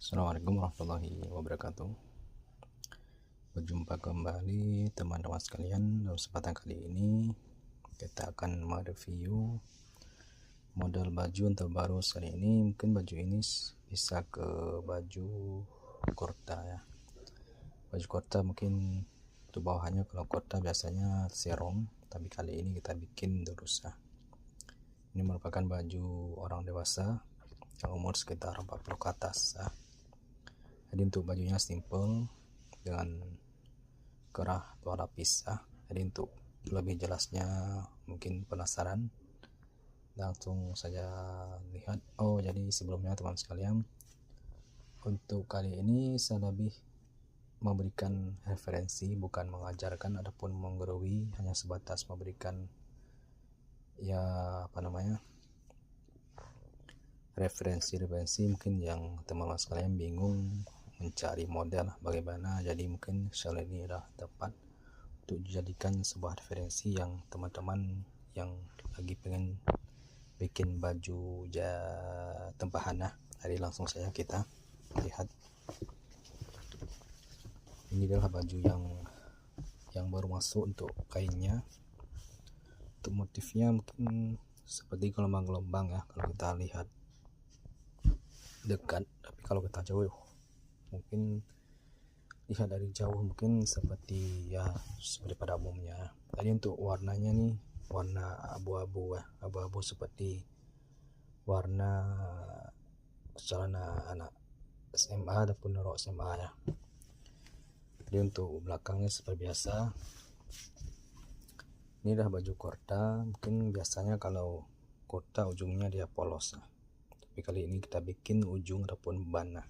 Assalamualaikum warahmatullahi wabarakatuh. Berjumpa kembali teman-teman sekalian. Dalam kesempatan kali ini Kita akan mereview Model baju yang terbaru kali ini. Mungkin baju ini bisa ke baju kurta ya. Baju kurta mungkin Untuk bawahannya kalau kurta biasanya serong Tapi kali ini kita bikin terus ya Ini merupakan baju orang dewasa yang umur sekitar 40 ke atas ya. Jadi untuk bajunya simple dengan kerah lapis ya. jadi untuk lebih jelasnya mungkin penasaran langsung saja lihat oh jadi sebelumnya teman sekalian untuk kali ini saya lebih memberikan referensi bukan mengajarkan ataupun menggurui hanya sebatas memberikan ya apa namanya referensi-referensi mungkin yang teman-teman sekalian bingung mencari model bagaimana. Jadi mungkin shell ini adalah tepat untuk dijadikan sebuah referensi yang teman-teman yang lagi pengen bikin baju ja tempahan nah jadi langsung saja kita lihat. Ini adalah baju yang yang baru masuk untuk kainnya. Untuk motifnya mungkin seperti gelombang-gelombang ya kalau kita lihat dekat. Tapi kalau kita jauh mungkin lihat dari jauh mungkin seperti ya seperti pada umumnya. Tadi untuk warnanya nih warna abu-abu ya abu-abu seperti warna celana anak SMA ataupun rok SMA ya. Jadi untuk belakangnya seperti biasa. Ini adalah baju kurta mungkin biasanya kalau kurta ujungnya dia polos ya. Tapi kali ini kita bikin ujung ataupun ban nah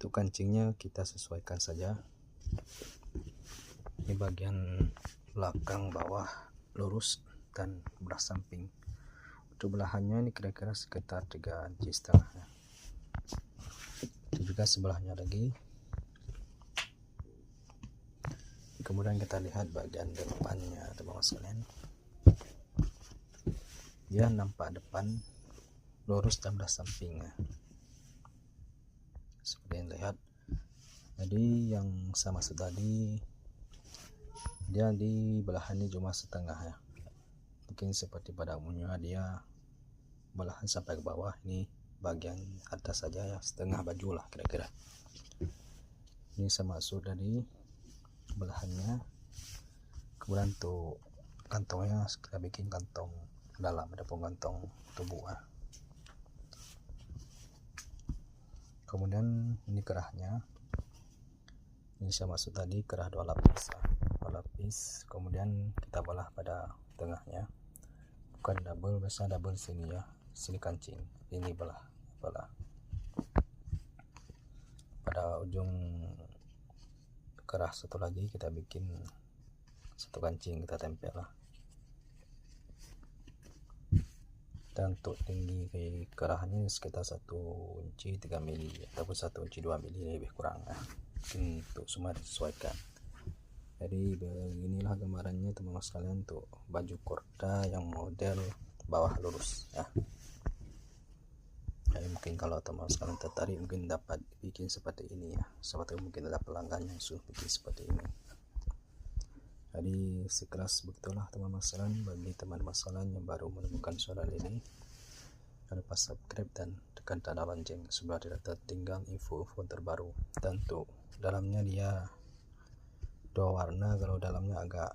untuk kancingnya kita sesuaikan saja. Ini bagian belakang bawah lurus dan belah samping. Untuk belahannya ini kira-kira sekitar 3 inci setengah itu juga sebelahnya lagi. Kemudian kita lihat bagian depannya teman-teman sekalian. Dia nampak depan lurus dan belah sampingnya seperti yang lihat jadi yang sama tadi dia di belahannya cuma setengah ya. Mungkin seperti pada umumnya dia belahan sampai ke bawah ini bagian atas saja ya setengah baju lah kira-kira. Ini sama maksud dari belahannya. Kemudian tuh kantongnya kita bikin kantong dalam ada kantong tubuh ya. Kemudian ini kerahnya. Ini saya maksud tadi kerah dua lapis ya. dua lapis kemudian kita belah pada tengahnya. Bukan double biasa double sini ya. Sini kancing ini belah belah. Pada ujung kerah satu lagi kita bikin satu kancing kita tempel lah dan untuk tinggi kerahnya sekitar satu inci 3 mili ataupun satu inci 2 mili lebih kurang ya. untuk semua disesuaikan. Jadi beginilah gambarannya teman-teman sekalian untuk baju kurta yang model bawah lurus ya. Jadi mungkin kalau teman-teman sekalian tertarik mungkin dapat bikin seperti ini ya. Seperti mungkin ada pelanggan yang sudah bikin seperti ini jadi sekeras begitulah teman-teman sekalian bagi teman-teman sekalian yang baru menemukan channel ini. Jangan lupa subscribe dan tekan tanda lonceng supaya tidak tertinggal info-info terbaru. Tentu dalamnya dia dua warna kalau dalamnya agak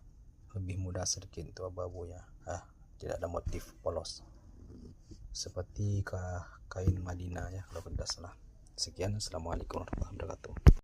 lebih mudah sedikit untuk abu ya ah tidak ada motif polos. Seperti kain Madinah ya kalau tidak salah. Sekian assalamualaikum warahmatullahi wabarakatuh